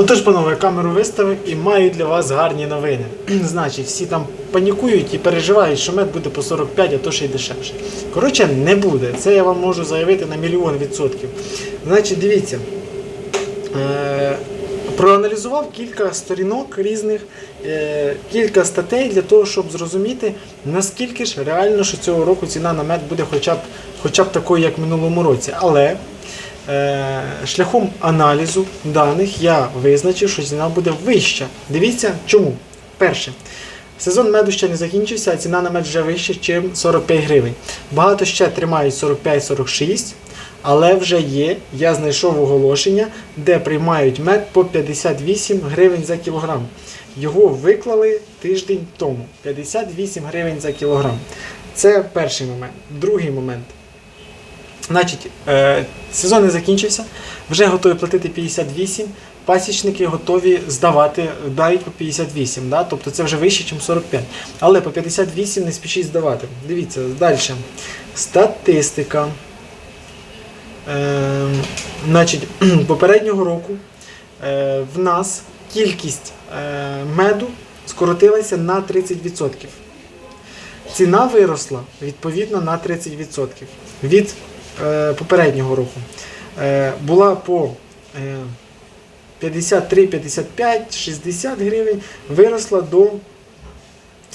Отож, панове, камеру виставив і маю для вас гарні новини. Значить, всі там панікують і переживають, що мед буде по 45, а то ще й дешевше. Коротше, не буде. Це я вам можу заявити на мільйон відсотків. Значить, дивіться. Е, проаналізував кілька сторінок різних, е, кілька статей для того, щоб зрозуміти, наскільки ж реально, що цього року ціна на мед буде хоча б, хоча б такою, як в минулому році. Але шляхом аналізу даних я визначив, що ціна буде вища. Дивіться чому. Перше. Сезон меду ще не закінчився, а ціна на мед вже вища, ніж 45 гривень. Багато ще тримають 45-46, але вже є, я знайшов оголошення, де приймають мед по 58 гривень за кілограм. Його виклали тиждень тому. 58 гривень за кілограм. Це перший момент. Другий момент. Значить, е, сезон не закінчився, вже готові платити 58, пасічники готові здавати навіть по 58, да? тобто це вже вище, ніж 45. Але по 58 не спішіть здавати. Дивіться, далі. Статистика. Е, значить, попереднього року е, в нас кількість е, меду скоротилася на 30%. Ціна виросла відповідно на 30% від попереднього року. Е, була по е, 53, 55, 60 гривень, виросла до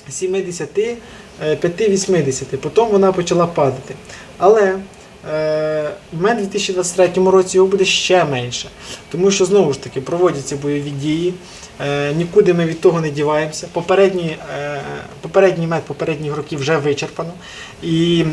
75, 80. Потім вона почала падати. Але е, в мене в 2023 році його буде ще менше. Тому що знову ж таки проводяться бойові дії. Е, нікуди ми від того не діваємося. Попередній, е, попередній мед попередніх років вже вичерпано. І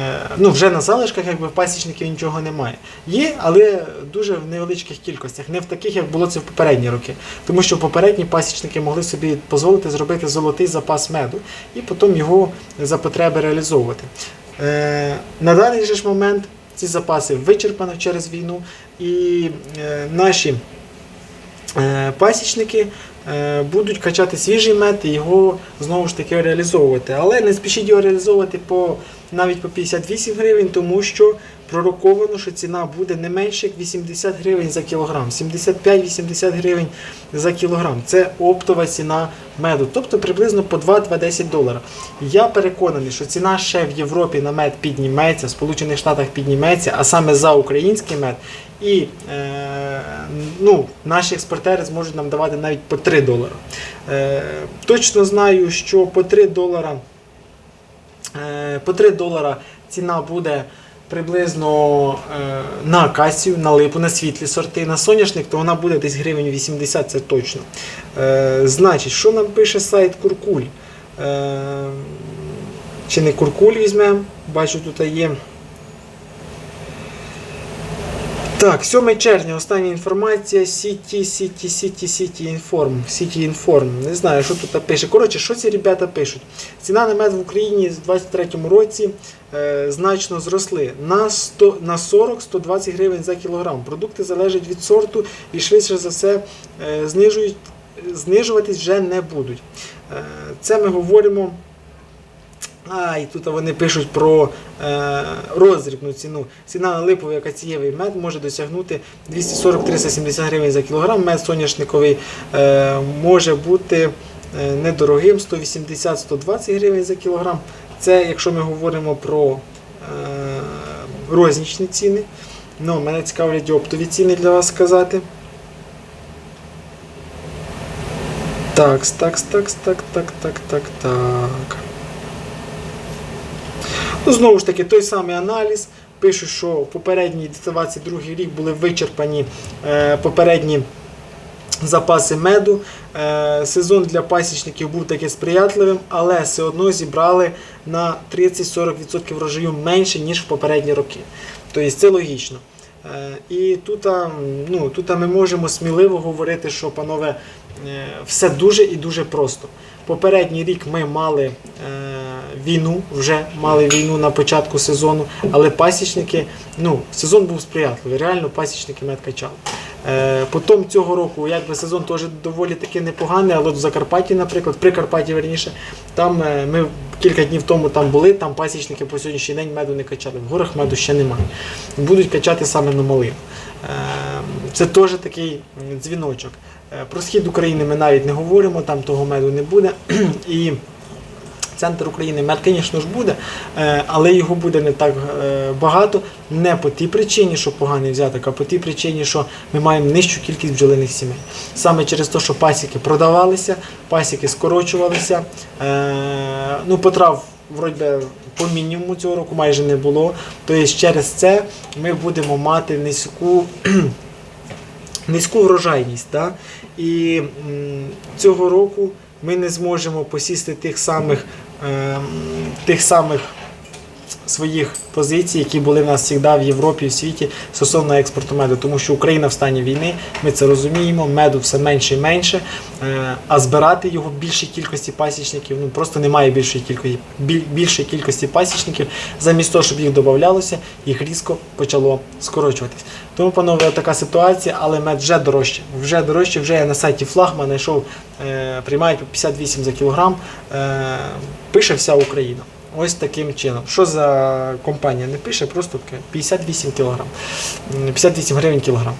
е, ну, вже на залишках якби, пасічників нічого немає. Є, але дуже в невеличких кількостях, не в таких, як було це в попередні роки. Тому що попередні пасічники могли собі дозволити зробити золотий запас меду і потім його за потреби реалізовувати. Е, на даний же ж момент ці запаси вичерпано через війну, і е, наші е, пасічники будуть качати свіжий мед і його знову ж таки реалізовувати. Але не спішіть його реалізовувати по навіть по 58 гривень, тому що пророковано, що ціна буде не менше як 80 гривень за кілограм, 75-80 гривень за кілограм. Це оптова ціна меду, тобто приблизно по 2-2,10 долара. Я переконаний, що ціна ще в Європі на мед підніметься, в Сполучених Штатах підніметься, а саме за український мед. І е, ну, наші експортери зможуть нам давати навіть по 3 долара. Е, точно знаю, що по 3 долара, е, по 3 долара ціна буде приблизно е, на акацію, на липу, на світлі сорти, на соняшник, то вона буде десь гривень 80, це точно. Е, значить, що нам пише сайт Куркуль? Е, чи не Куркуль візьмемо? Бачу, тут є. Так, 7 червня, остання інформація Сіті, Сіті, Сіті, Сіті Інформ. Сіті Інформ. Не знаю, що тут пише. Коротше, що ці ребята пишуть? Ціна на мед в Україні в 2023 році е, значно зросли на, 100, на 40-120 гривень за кілограм. Продукти залежать від сорту і швидше за все е, знижують, знижуватись вже не будуть. Е, це ми говоримо. А, і тут вони пишуть про е, роздрібну ціну. Ціна на липовий акацієвий мед може досягнути 240-370 гривень за кілограм. Мед соняшниковий е, може бути е, недорогим 180-120 гривень за кілограм. Це якщо ми говоримо про е, рознічні ціни. Ну, мене цікавлять оптові ціни для вас сказати. Так, так, так, так, так, так, так, так. Ну, знову ж таки, той самий аналіз. Пишуть, що в попередній 22 рік були вичерпані е, попередні запаси меду. Е, сезон для пасічників був таки сприятливим, але все одно зібрали на 30-40% врожаю менше, ніж в попередні роки. Тобто це логічно. Е, і тут, ну, тут ми можемо сміливо говорити, що, панове, все дуже і дуже просто. Попередній рік ми мали е, війну, вже мали війну на початку сезону, але пасічники, ну, сезон був сприятливий, реально пасічники мед качали. Е, потім цього року якби сезон теж доволі таки непоганий, але в Закарпатті, наприклад, в Прикарпатті верніше, там е, ми кілька днів тому там були, там пасічники по сьогоднішній день меду не качали. В горах меду ще немає. Будуть качати саме на малину. Це теж такий дзвіночок. Е, Про схід України ми навіть не говоримо, там того меду не буде. І центр України мед, звісно ж, буде, е, але його буде не так е, багато. Не по тій причині, що поганий взяток, а по тій причині, що ми маємо нижчу кількість бджолиних сімей. Саме через те, що пасіки продавалися, пасіки скорочувалися. Ну, потрав вроді по мінімуму цього року майже не було. Тобто через це ми будемо мати низьку низьку врожайність. Да? І цього року ми не зможемо посісти тих самих, ем, тих самих своїх позицій, які були в нас завжди в Європі в світі стосовно експорту меду, тому що Україна в стані війни, ми це розуміємо, меду все менше і менше, е, а збирати його в більшій кількості пасічників, ну просто немає більшої кількості, більшої кількості пасічників. Замість того, щоб їх додавалося, їх різко почало скорочуватись. Тому, панове, така ситуація, але мед вже дорожче. Вже дорожче, вже я на сайті Флагман знайшов, е, приймають по 58 за кілограм, е, пише вся Україна. Ось таким чином. Що за компанія не пише, просто 58 кілограм. 58 гривень кілограм.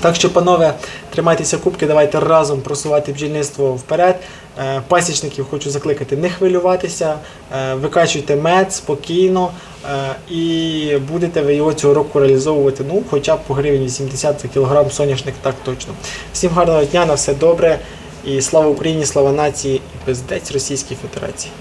Так що, панове, тримайтеся кубки, давайте разом просувати бджільництво вперед. Е, Пасічників хочу закликати не хвилюватися, е, викачуйте мед спокійно е, і будете ви його цього року реалізовувати ну, хоча б по гривень 80 за кілограм соняшник, так точно. Всім гарного дня, на все добре. І слава Україні, слава нації і пиздець Російській Федерації.